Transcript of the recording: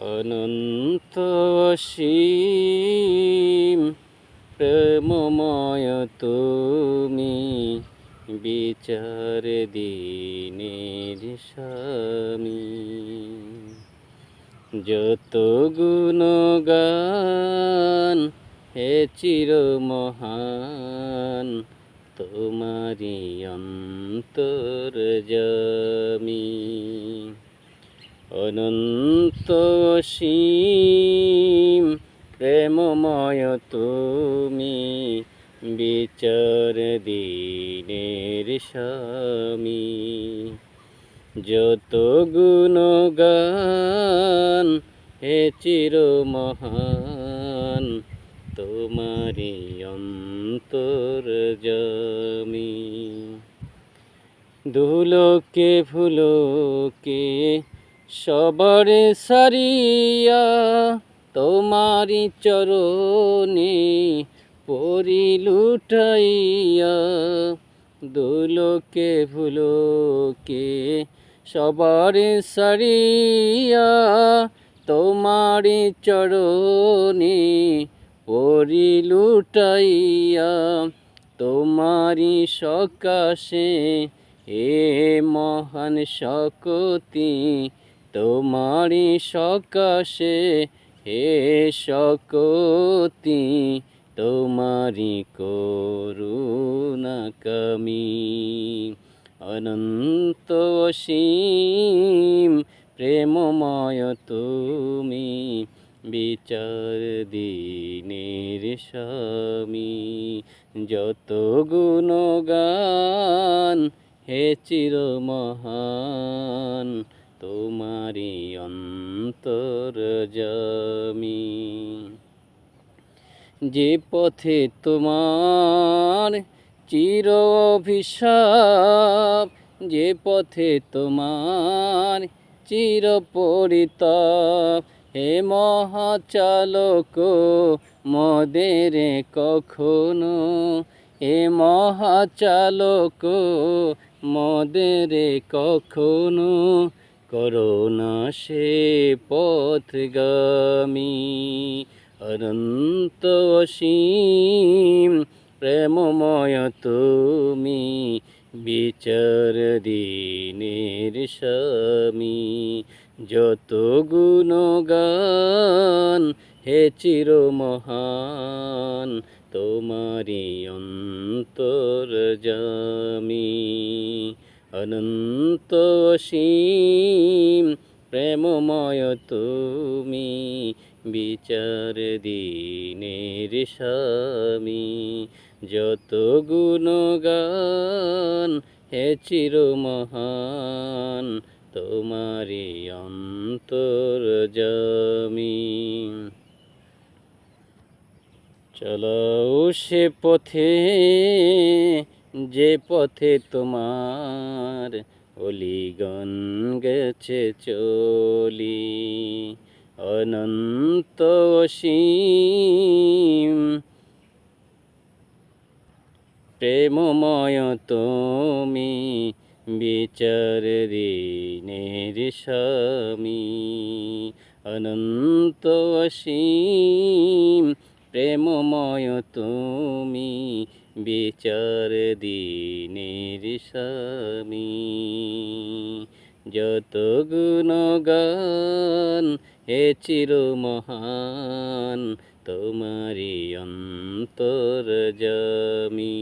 অনন্ত অসীম, প্রেমময় তুমি বিচার দিনের স্বামী। যত গুণগান হে চির মহান তোমারি অন্তর জমি অনন্ত অসীম প্রেমময় তুমি বিচার দিনের স্বামী। যত গুণগান হে চির মহান তোমারি অন্তর জমি দুলোকে ফুলোকে সবার সারিয়া তোমারি চরণে পরি লুটাইয়া, দুলোকে ফুলোকে সবার সারিয়া তোমারি চরণে পরি লুটাইয়া, তোমারি সকাশে এ মহান শকতি তোমারি সকাশে হে শকতি, তোমারি করুণা কমি। অনন্ত অসীম প্রেমময় তুমি, বিচার দিনের স্বামী। যত গুণগান হে চির মহান তোমারি অন্তর জমি। যে পথে তোমার চির অভিশাপ, যে পথে তোমার চির পরিতাপ, হে মহাচালক মদের কখনো, হে মহাচালক মদের কখনো করোনা সে পথগামী, অনন্ত অসীম, প্রেমময় তুমি, বিচার দিনের স্বামী। যত গুণগান হে চির মহান তোমারি অন্তর অনন্ত অসীম প্রেমময় তুমি, বিচার দিনের স্বামী, যত গুণগান হে চির মহান তোমারি অন্তর জমি। চলো সে পথে যে পথে তোমার অলিগন গেছে চলি, অনন্ত অসীম। প্রেমময় তুমি বিচার ঋণের স্বামী, অনন্ত অসীম। প্রেমময় তুমি বিচার দিনের স্বামী যত গুণগান হে চির মহান তোমারি অন্তর জমি